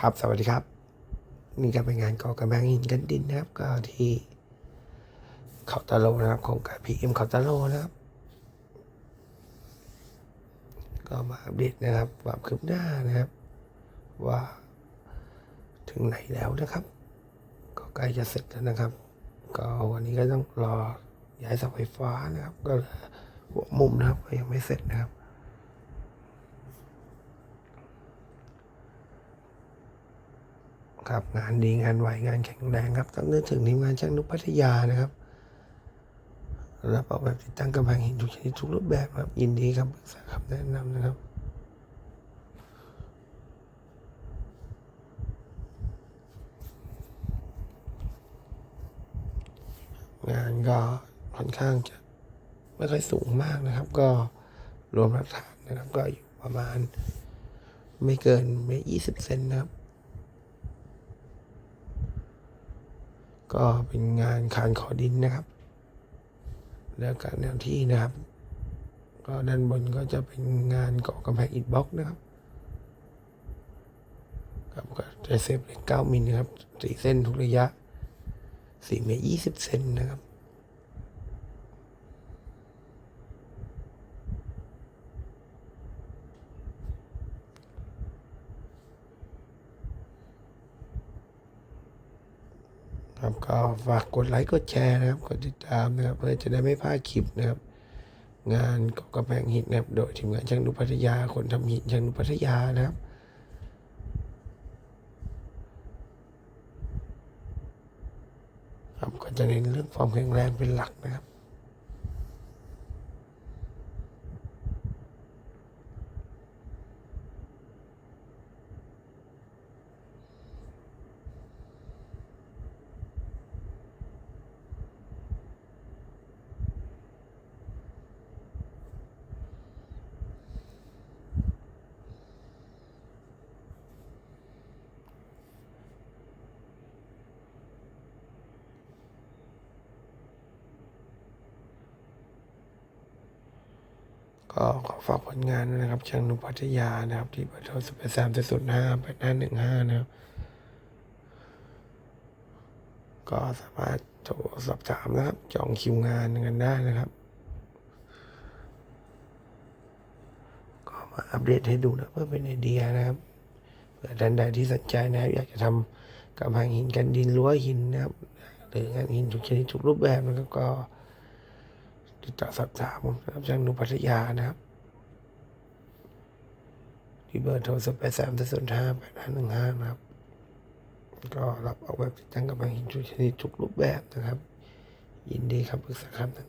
ครับ สวัสดีครับ นี่ก็เป็นงานก่อกำแพงหินกันดินนะครับ ก็ที่เขาตะโลนะครับโครงการพีเอ็มเขาตะโลนะครับ ก็มาอัปเดตนะครับความคืบหน้านะครับ ว่าถึงไหนแล้วนะครับ ก็ใกล้จะเสร็จแล้วนะครับ ก็วันนี้ก็ต้องรอย้ายเสาไฟฟ้านะครับ ก็เหลือหัวมุมนะครับก็ยังไม่เสร็จนะครับ ครับงานดีงานไหวงานแข็งแรงครับต้องนึกถึงทีมงานช่างนุพัทยานะครับรับออกแบบติดตั้งกำแพงหินทุกชนิดทุกรูปแบบครับ ยินดีครับปรึกษาคำแนะนำนะครับงานก็ค่อนข้างจะไม่ค่อยสูงมากนะครับ ก็รวมหลักฐานนะครับ ก็อยู่ประมาณไม่เกินเมตรยี่สิบเซนนะครับ ก็เป็นงานคานขอดินนะครับ แล้วการแนวที่นะครับ ก็ด้านบนก็จะเป็นงานเกาะกำแพงอิฐบล็อกนะครับครับก็จะเซฟเหล็กเก้ามิลนะครับสี่เส้นทุกระยะสี่เมตรยี่สิบเซนนะครับ ครับ ก็ฝากกดไลค์กดแชร์นะครับ กดติดตามนะครับ เพื่อจะได้ไม่พลาดคลิปนะครับ งานก่อกำแพงหินนะครับ โดยทีมงานช่างนุพัทยาคนทำหินช่างนุพัทยานะครับครับก็จะเน้นเรื่องความแข็งแรงเป็นหลักนะครับ ก็ขอฝากผลงานนะครับช่างนุพัทยานะครับ ที่เบอร์โทรศัพท์สามศูนย์ห้าแปดห้าหนึ่งห้านะครับ ก็สามารถโทรสอบถามนะครับ จองคิวงานกันได้นะครับ ก็มาอัปเดตให้ดูนะเพื่อเป็นไอเดียนะครับเผื่อท่านใดที่สนใจนะครับ อยากจะทำกำแพงหินกันดินรั้วหินนะครับ หรืองานหินทุกชนิดทุกรูปแบบนะครับก็ จิตต่อสอบถามนะครับช่างนุพัทยานะครับที่เบอร์โทรศัพท์แปดสามศูนย์ห้าแปดห้าหนึ่งห้านะครับ ก็รับเอาไว้ติดตั้งกำลังหินทุกชนิดทุกรูปแบบนะครับ ยินดีครับปรึกษาคำ